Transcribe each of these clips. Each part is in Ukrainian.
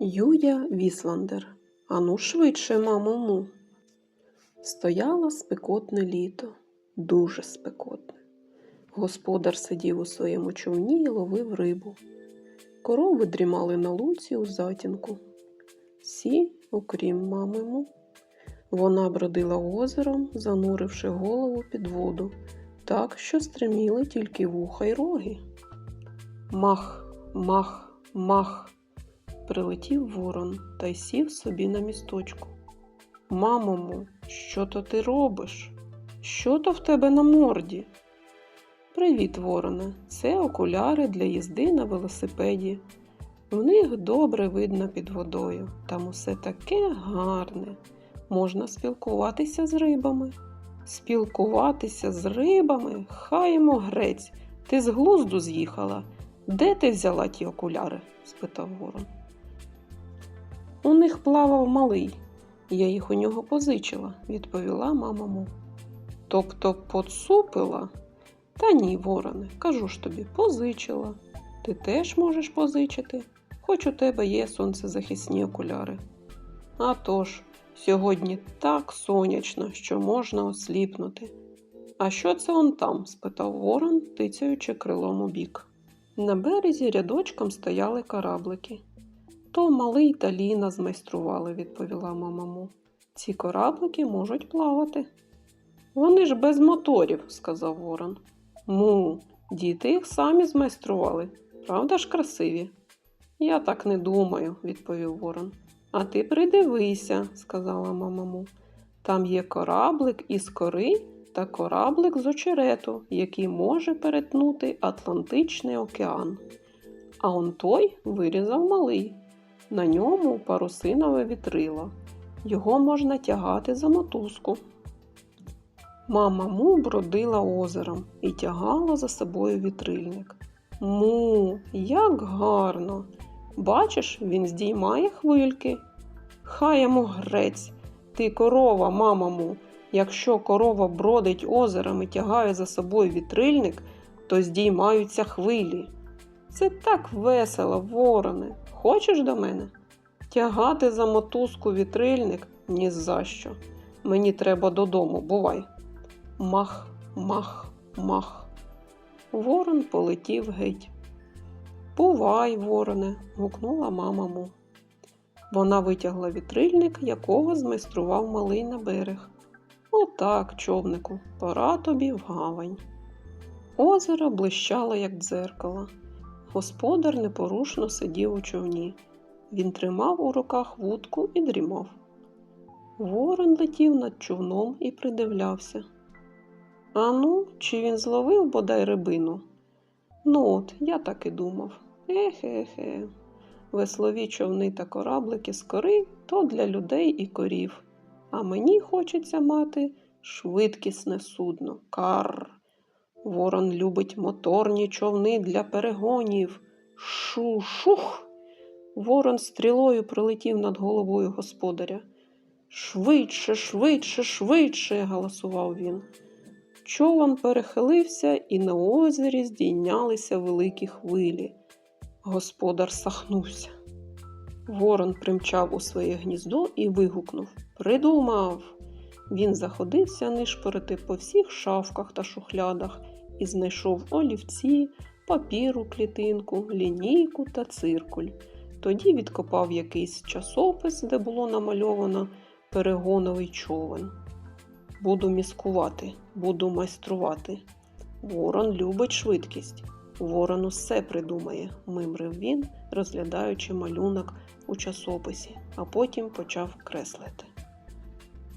Юя Вісландер. Ану швидше, мамо му. Стояло спекотне літо, дуже спекотне. Господар сидів у своєму човні і ловив рибу. Корови дрімали на луці у затінку. Всі, окрім мами му. Вона бродила озером, зануривши голову під воду, так, що стриміли тільки вуха й роги. Мах, мах, мах. Прилетів ворон та й сів собі на місточку. Мамому, що то ти робиш? Що то в тебе на морді? Привіт, вороне. Це окуляри для їзди на велосипеді. В них добре видно під водою. Там усе таке гарне. Можна спілкуватися з рибами. Спілкуватися з рибами? Хаємо грець. Ти з глузду з'їхала. Де ти взяла ті окуляри? спитав ворон. У них плавав малий. Я їх у нього позичила, відповіла мама му. Тобто поцупила? Та ні, вороне, кажу ж тобі, позичила. Ти теж можеш позичити, хоч у тебе є сонцезахисні окуляри. А тож, сьогодні так сонячно, що можна осліпнути. А що це он там? спитав ворон, тицяючи крилом у бік. На березі рядочком стояли кораблики. То малий та Ліна змайстрували, відповіла мама му. Ці кораблики можуть плавати. Вони ж без моторів, сказав ворон. Му, діти їх самі змайстрували. Правда ж красиві? Я так не думаю, відповів ворон. А ти придивися, сказала мама му. Там є кораблик із кори та кораблик з очерету, який може перетнути Атлантичний океан. А он той вирізав малий. На ньому парусинове вітрило. Його можна тягати за мотузку. Мама му бродила озером і тягала за собою вітрильник. Му, як гарно! Бачиш, він здіймає хвильки. Хай йому грець, ти корова, мама му. Якщо корова бродить озером і тягає за собою вітрильник, то здіймаються хвилі. Це так весело, вороне. Хочеш до мене? Тягати за мотузку вітрильник ні за що. Мені треба додому, бувай. Мах, мах, мах. Ворон полетів геть. Бувай, вороне, гукнула мама. Вона витягла вітрильник, якого змайстрував малий на берег. Отак, човнику, пора тобі в гавань. Озеро блищало, як дзеркало. Господар непорушно сидів у човні. Він тримав у руках вудку і дрімав. Ворон летів над човном і придивлявся. Ану, чи він зловив бодай рибину? Ну от, я так і думав. Ехе-хе. Веслові човни та кораблики з кори то для людей і корів. А мені хочеться мати швидкісне судно. Карр. Ворон любить моторні човни для перегонів. Шу-шух. Ворон стрілою пролетів над головою господаря. Швидше, швидше, швидше, галасував він. Човен перехилився, і на озері здійнялися великі хвилі. Господар сахнувся. Ворон примчав у своє гніздо і вигукнув Придумав. Він заходився нишпорити по всіх шафках та шухлядах і знайшов олівці, папіру, клітинку, лінійку та циркуль. Тоді відкопав якийсь часопис, де було намальовано перегоновий човен. Буду міскувати, буду майструвати. Ворон любить швидкість. Ворон усе придумає, мимрив він, розглядаючи малюнок у часописі, а потім почав креслити.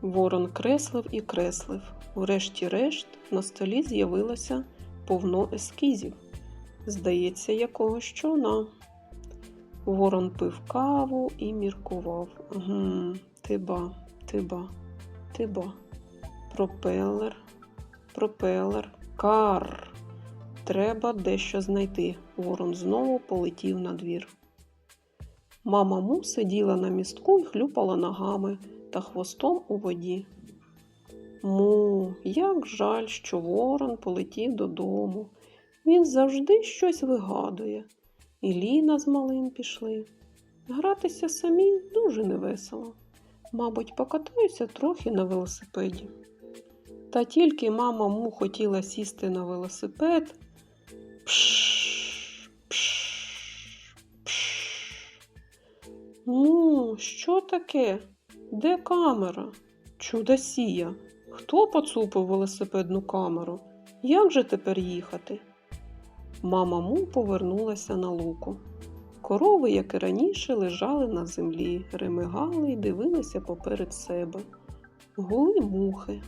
Ворон креслив і креслив. Врешті-решт на столі з'явилося повно ескізів. Здається, якогось човна. Ворон пив каву і міркував. Гм, тиба, тиба, тиба. Пропелер, пропелер, кар. Треба дещо знайти. Ворон знову полетів на двір. Мама му сиділа на містку і хлюпала ногами та хвостом у воді. Му, як жаль, що ворон полетів додому. Він завжди щось вигадує. І Ліна з малим пішли. Гратися самі дуже невесело. Мабуть, покатаюся трохи на велосипеді. Та тільки мама му хотіла сісти на велосипед. Пш, пш, пш. Ну, що таке? Де камера? Чудосія. Хто поцупив велосипедну камеру? Як же тепер їхати? Мама му повернулася на луку. Корови, як і раніше, лежали на землі, ремигали й дивилися поперед себе. Гули мухи.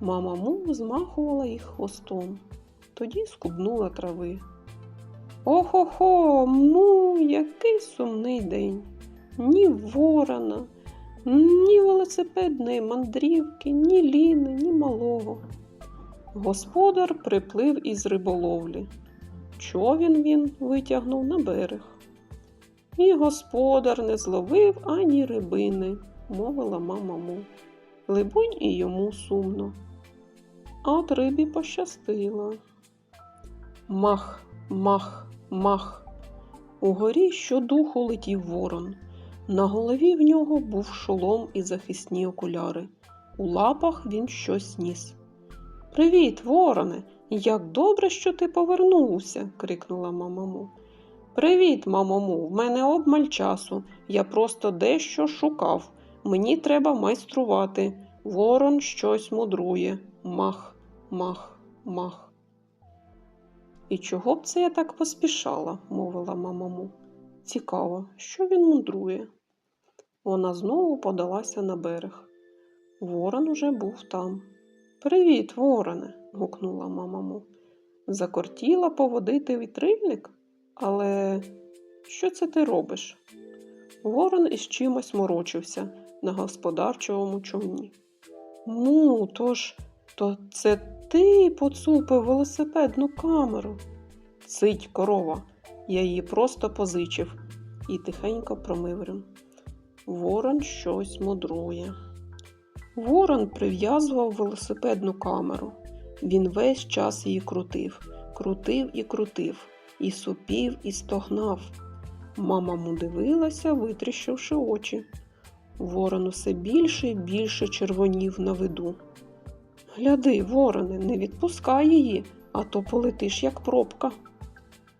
Мама му змахувала їх хвостом, тоді скубнула трави. Охо-хо, му, який сумний день. Ні ворона, ні велосипедної мандрівки, ні ліни, ні малого. Господар приплив із риболовлі. Човін він витягнув на берег. І господар не зловив ані рибини, мовила мама му. Либонь, і йому сумно. А от рибі пощастило. Мах, мах, мах. Угорі щодуху летів ворон. На голові в нього був шолом і захисні окуляри. У лапах він щось ніс. Привіт, вороне! Як добре, що ти повернувся, крикнула мамаму. Привіт, мамаму, в мене обмаль часу. Я просто дещо шукав. Мені треба майструвати. Ворон щось мудрує. Мах, мах, мах. І чого б це я так поспішала, мовила мамаму. Цікаво, що він мудрує. Вона знову подалася на берег. Ворон уже був там. Привіт, вороне, гукнула мамаму. Закортіла поводити вітрильник? Але що це ти робиш? Ворон із чимось морочився на господарчому човні. Ну, тож, то це ти поцупив велосипедну камеру. Цить корова, я її просто позичив і тихенько промиврив. Ворон щось мудрує. Ворон прив'язував велосипедну камеру. Він весь час її крутив, крутив і крутив, і супів, і стогнав. Мама му дивилася, витріщивши очі. Ворон усе більше і більше червонів на виду. Гляди, вороне, не відпускай її, а то полетиш, як пробка.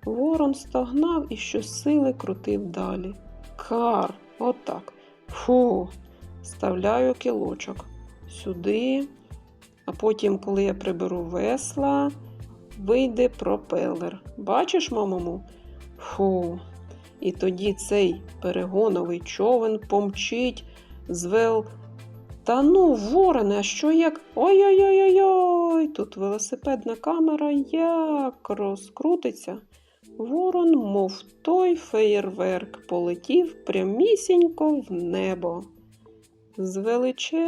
Ворон стогнав і щосили крутив далі. Кар, отак. Фу, вставляю кілочок сюди, а потім, коли я приберу весла, вийде пропелер. Бачиш, мамому? Фу. І тоді цей перегоновий човен помчить з вел. Та ну, вороне, а що як. Ой-ой-ой-ой! Тут велосипедна камера як розкрутиться. Ворон, мов той феєрверк, полетів прямісінько в небо. Звеличе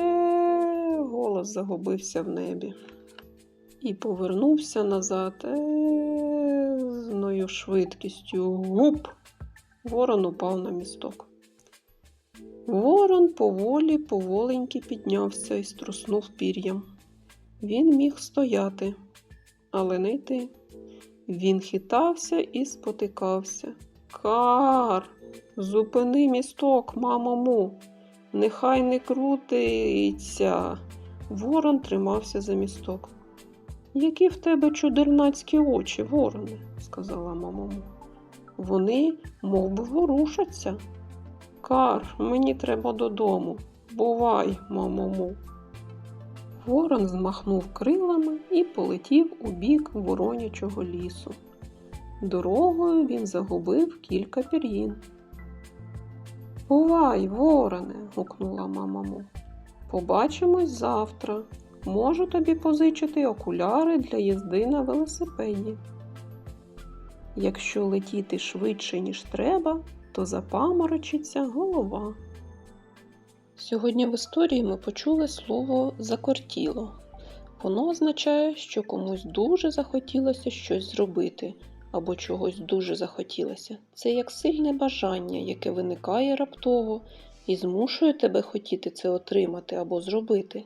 голос загубився в небі і повернувся назад езною швидкістю. Гуп! Ворон упав на місток. Ворон поволі поволеньки піднявся і струснув пір'ям. Він міг стояти, але не йти. Він хитався і спотикався. Кар, зупини місток, мамому, нехай не крутиться. Ворон тримався за місток. Які в тебе чудернацькі очі, вороне, сказала мамому. Вони мов би, ворушаться. Кар, мені треба додому. Бувай, мамому. Ворон змахнув крилами і полетів у бік воронячого лісу. Дорогою він загубив кілька пір'їн. Бувай, вороне, гукнула мамаму. Побачимось завтра. Можу тобі позичити окуляри для їзди на велосипеді. Якщо летіти швидше, ніж треба, то запаморочиться голова. Сьогодні в історії ми почули слово закортіло. Воно означає, що комусь дуже захотілося щось зробити або чогось дуже захотілося. Це як сильне бажання, яке виникає раптово і змушує тебе хотіти це отримати або зробити.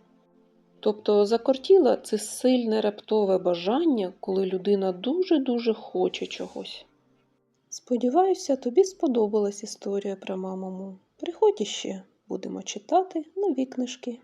Тобто закортіло це сильне раптове бажання, коли людина дуже-дуже хоче чогось. Сподіваюся, тобі сподобалась історія про маму Му. Приходь іще, будемо читати нові книжки.